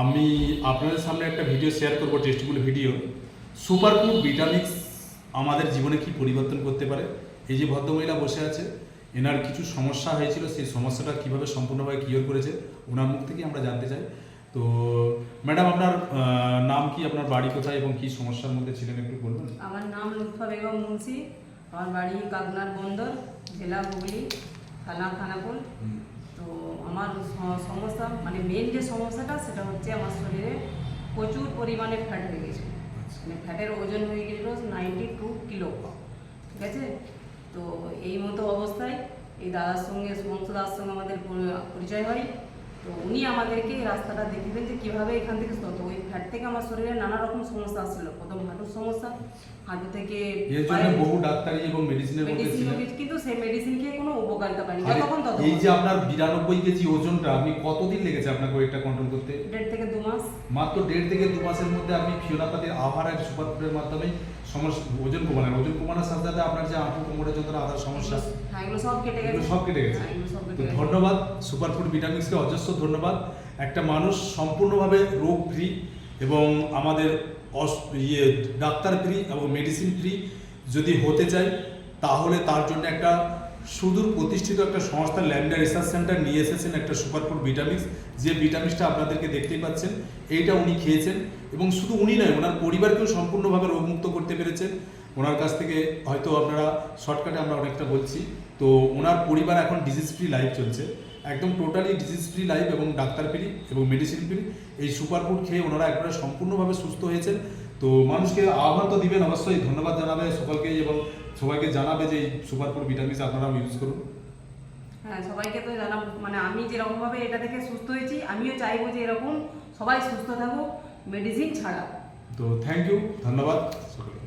আমি আপনাদের সামনে একটা ভিডিও শেয়ার করব টেস্টগুলো ভিডিও সুপার ফুড ভিটামিক্স আমাদের জীবনে কি পরিবর্তন করতে পারে? এই যে ভদ্রমহিলা বসে আছে এনার কিছু সমস্যা হয়েছিল সেই সমস্যাটা কীভাবে সম্পূর্ণভাবে কিওর করেছে ওনার মুখ থেকে আমরা জানতে চাই। তো ম্যাডাম আপনার নাম কি আপনার বাড়ি কোথায় এবং কি সমস্যার মধ্যে ছিলেন একটু বলবেন? আমার নাম লুৎফা বেগম মুন্সি আমার বাড়ি কাকনার বন্দর জেলা হুগলি থানা খানাকুল। তো আমার সমস্যা মানে মেন যে সমস্যাটা সেটা হচ্ছে আমার শরীরে প্রচুর পরিমাণে ফ্যাট হয়ে গেছে। মানে ফ্যাটের ওজন হয়ে গেছিল নাইনটি টু কিলো ঠিক আছে? তো এই মতো অবস্থায় এই দাদার সঙ্গে সমস্ত দাদার সঙ্গে আমাদের পরিচয় হয়। তো উনি আমাদেরকে এই রাস্তাটা দেখিয়েছেন যে কীভাবে এখান থেকে তো ওই ফ্যাট থেকে আমার শরীরে নানা রকম সমস্যা আসছিল। প্রথম হাঁটুর সমস্যা হাঁটু থেকে বহু ডাক্তারি এবং মেডিসিনের কিন্তু সেই মেডিসিন খেয়ে কোনো উপকারিতা পাইনি যতক্ষণ তত এই যে আপনার বিরানব্বই কেজি ওজনটা আপনি কতদিন লেগেছে আপনাকে ওয়েটটা কন্ট্রোল করতে? দেড় থেকে দু মাস। মাত্র দেড় থেকে দু মাসের মধ্যে আপনি ফিওনাপাতির আহার আর সুপার ফুডের মাধ্যমে সমস্যা ওজন কমানো ওজন কমানোর সাথে সাথে আপনার যে আঁটু কোমরের যন্ত্রণা আদার সমস্যা হ্যাঁ এগুলো সব কেটে গেছে। সব কেটে গেছে। হ্যাঁ, তো ধন্যবাদ সুপারফুড ভিটামিনসকে অজস্র ধন্যবাদ। একটা মানুষ সম্পূর্ণভাবে রোগ ফ্রি এবং আমাদের ইয়ে ডাক্তার ফ্রি এবং মেডিসিন ফ্রি যদি হতে চায় তাহলে তার জন্য একটা সুদূর প্রতিষ্ঠিত একটা সংস্থা ল্যান্ডা রিসার্চ সেন্টার নিয়ে এসেছেন একটা সুপার ফুড ভিটামিক্স যে ভিটামিক্সটা আপনাদেরকে দেখতেই পাচ্ছেন, এইটা উনি খেয়েছেন। এবং শুধু উনি নয়, ওনার পরিবারকেও সম্পূর্ণভাবে রোগমুক্ত করতে পেরেছেন। ওনার কাছ থেকে হয়তো আপনারা শর্টকাটে আমরা অনেকটা বলছি। তো ওনার পরিবার এখন ডিজিজ ফ্রি লাইফ চলছে। একদম টোটালি ডিজিজ ফ্রি লাইফ এবং ডাক্তার ফ্রি এবং মেডিসিন ফ্রি এই সুপার ফুড খেয়ে ওনারা একবারে সম্পূর্ণভাবে সুস্থ হয়েছেন। তো মানুষকে আহ্বান তো দিবেন অবশ্যই ধন্যবাদ জানাবে সকলকে এবং সবাইকে জানাবে যে সুপারফুড সুপার ফুড ভিটামিন আপনারা ইউজ করুন। হ্যাঁ সবাইকে তো জানা মানে আমি যেরকমভাবে এটা থেকে সুস্থ হয়েছি আমিও চাইব যে এরকম সবাই সুস্থ থাকুক মেডিসিন ছাড়া। তো থ্যাংক ইউ ধন্যবাদ সকলকে।